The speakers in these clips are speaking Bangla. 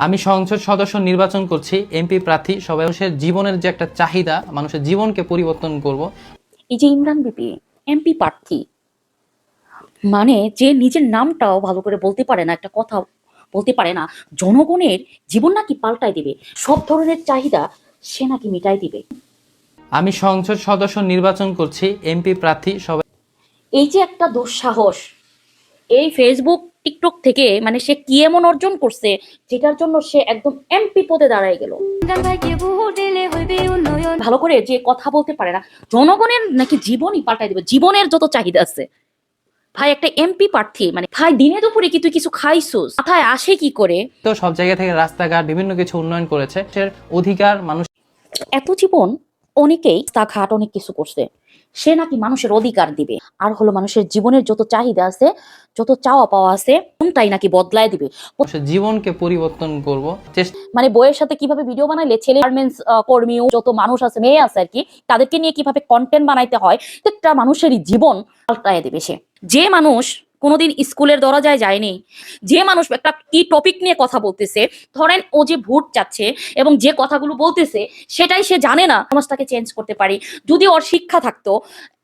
আমি সংসদ সদস্য নির্বাচন করছি এমপি প্রার্থী সবাই মানুষের জীবনের যে একটা চাহিদা মানুষের জীবনকে পরিবর্তন করব। এই যে ইমরান বিপি এমপি প্রার্থী মানে যে নিজের নামটাও ভালো করে বলতে পারে না একটা কথা বলতে পারে না জনগণের জীবন নাকি পাল্টাই দিবে সব ধরনের চাহিদা সে নাকি মিটাই দিবে। আমি সংসদ সদস্য নির্বাচন করছি এমপি প্রার্থী সবাই এই যে একটা দুঃসাহস এই ফেসবুক টিকটক থেকে মানে সে কি এমন অর্জন করছে যেটার জন্য সে একদম এমপি পদে দাঁড়ায় গেল। ভালো করে যে কথা বলতে পারে না জনগণের নাকি জীবনই পাল্টাই দিবে জীবনের যত চাহিদা আছে। ভাই একটা এমপি প্রার্থী মানে ভাই দিনে দুপুরে কি তুই কিছু খাইছুস? মাথায় আসে কি করে? তো সব জায়গা থেকে রাস্তাঘাট বিভিন্ন কিছু উন্নয়ন করেছে। অধিকার মানুষ এত জীবন অনেকেই তা ঘাট অনেক কিছু করছে। সে নাকি মানুষের অধিকার দিবে। আর হলো মানুষের জীবনের যত চাহিদা আছে যত চাওয়া পাওয়া আছে তাই নাকি বদলায় দিবে। জীবনকে পরিবর্তন করব। মানে বইয়ের সাথে কীভাবে ভিডিও বানাইলে ছেলে গার্মেন্টস কর্মী যত মানুষ আছে মেয়ে আছে আর কি তাদেরকে নিয়ে কীভাবে কন্টেন্ট বানাইতে হয় প্রত্যেকটা মানুষেরই জীবন পাল্টায় দেবে সে। যে মানুষ কোনোদিন স্কুলের দরজায় যায়নি। যে মানুষ একটা কি টপিক নিয়ে কথা বলতেছে, ধরেন ও যে ভোট চাচ্ছে এবং যে কথাগুলো বলতেছে, সেটাই সে জানে না, সমাজটাকে চেঞ্জ করতে পারি। যদি ওর শিক্ষা থাকতো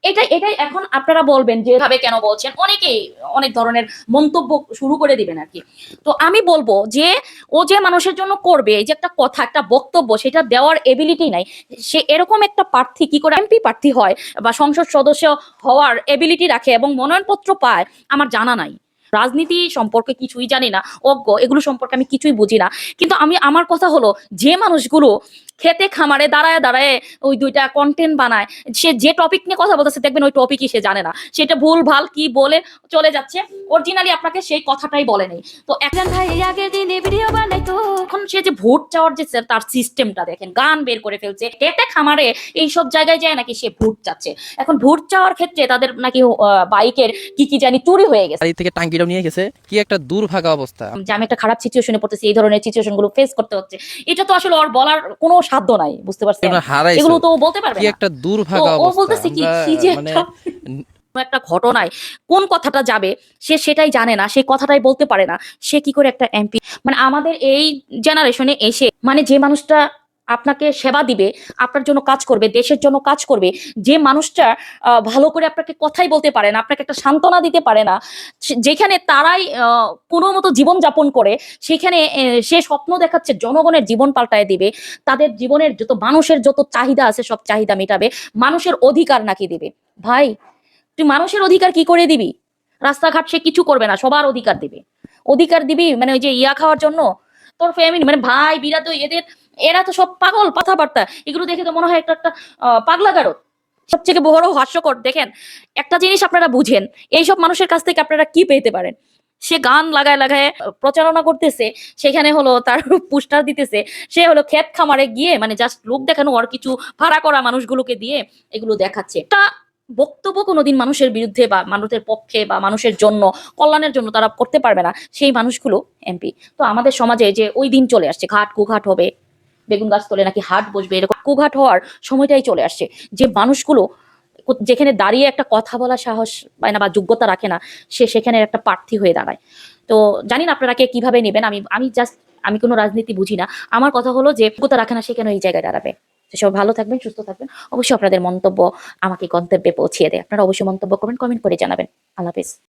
এটাই এটাই এখন আপনারা বলবেন যে ভাবে কেন বলছেন? অনেকেই অনেক ধরনের মন্তব্য শুরু করে দিবেন আর কি। তো আমি বলব যে, ও যে মানুষের জন্য করবে, এই যে একটা কথা, একটা বক্তব্য, সেটা দেওয়ার এবিলিটি নাই, সে এরকম একটা প্রার্থী কি করে, এমপি প্রার্থী হয় বা সংসদ সদস্য হওয়ার এবিলিটি রাখে এবং মনোনয়নপত্র পায়, আমার জানা নাই। রাজনীতি সম্পর্কে কিছুই জানি না, অজ্ঞ, এগুলো সম্পর্কে আমি কিছুই বুঝি না। কিন্তু আমি, আমার কথা হলো, যে মানুষগুলো খেতে খামারে দাঁড়ায় দাঁড়ায় ওই দুইটা কন্টেন্ট বানায়, সে যে টপিক নিয়ে কথা বলতেছে, দেখবেন ওই টপিকই সে জানে না। সেটা ভুল, ভালো, কি বলে চলে যাচ্ছে। অরিজিনালি আপনাকে সেই কথাটাই বলে নেই। তো একজন ভাই আগের দিনে ভিডিও সে যে ভোট চাওয়ার যে তার সিস্টেমটা দেখেন গান বের করে ফেলছে খেতে খামারে এই সব জায়গায় যায় নাকি সে ভোট চাচ্ছে। এখন ভোট চাওয়ার ক্ষেত্রে তাদের নাকি বাইকের কি কি জানি চুরি হয়ে গেছে। বাড়ি থেকে টাঙ্কিটাও নিয়ে গেছে। কি একটা দুর্ভাগা অবস্থা। যে আমি একটা খারাপ সিচুয়েশনে পড়তেছি এই ধরনের সিচুয়েশনগুলো ফেস করতে হচ্ছে। এটা তো আসলে ওর বলার কোনো সাধ্য নাই বুঝতে পারছেন? এগুলো তো বলতে পারবে কি একটা দুর্ভাগা তো ও বলতেছে কি কি যে মানে একটা ঘটনায় কোন কথাটা যাবে, সে সেটাই জানে না, সে কথাটাই বলতে পারে না, সে কি করে একটা এমপি মানে আমাদের এই জেনারেশনে এসে মানে যে মানুষটা আপনাকে সেবা দিবে, আপনার জন্য কাজ করবে, দেশের জন্য কাজ করবে, যে মানুষটা ভালো করে আপনাকে কথাই বলতে পারে না, আপনাকে একটা সান্ত্বনা দিতে পারে না যেখানে তারাই কোনো মতো জীবন যাপন করে, সেখানে সে স্বপ্ন দেখাচ্ছে জনগণের জীবন পাল্টায় দিবে, তাদের জীবনের যত মানুষের যত চাহিদা আছে সব চাহিদা মেটাবে, মানুষের অধিকার নাকি দিবে। ভাই তুই মানুষের অধিকার কি করে দিবি? রাস্তাঘাট সে কিছু করবে না সবার অধিকার দিবে। অধিকার দিবি মানে ওই যে ইয়া খাওয়ার জন্য? তোর ফ্যামিলি মানে ভাই বিরাট এদের এরা তো সব পাগল কথাবার্তা। এগুলো দেখে তো মনে হয় একটা একটা আহ, পাগলা গারদ। সবথেকে বড় হাস্যকর দেখেন একটা জিনিস আপনারা বুঝেন এইসব মানুষের কাছ থেকে আপনারা কি পেতে পারেন? সে গান লাগায় লাগায় প্রচারণা করতেছে সেখানে হলো তার পুস্টার দিতেছে সে হলো ক্ষেত খামারে গিয়ে মানে জাস্ট লোক দেখানো আর কিছু ভাড়া করা মানুষগুলোকে দিয়ে এগুলো দেখাচ্ছে। তা বক্তব্য কোনোদিন মানুষের বিরুদ্ধে বা মানুষের পক্ষে বা মানুষের জন্য, কল্যাণের জন্য তারা করতে পারবে না। সেই মানুষগুলো এমপি তো আমাদের সমাজে যে ওই দিন চলে আসছে, ঘাট কুঘাট হবে, বেগুন গাছ তোলে নাকি হাট বসবে, এরকম কুঘাট হওয়ার সময়টাই চলে আসছে। যে মানুষগুলো যেখানে দাঁড়িয়ে একটা কথা বলা সাহস পায় না বা যোগ্যতা রাখে না, সে সেখানে একটা প্রার্থী হয়ে দাঁড়ায়। তো জানি না আপনারা কে কীভাবে নেবেন, আমি আমি জাস্ট আমি কোনো রাজনীতি বুঝি না। আমার কথা হলো যে, যোগ্যতা রাখে না সে কেন এই জায়গায় দাঁড়াবে? সব ভালো থাকবেন, সুস্থ থাকবেন। অবশ্যই আপনাদের মন্তব্য আমাকে গন্তব্যে পৌঁছিয়ে দেয়। আপনারা অবশ্যই মন্তব্য করবেন কমেন্ট করে জানাবেন। আল্লাহ হাফেজ।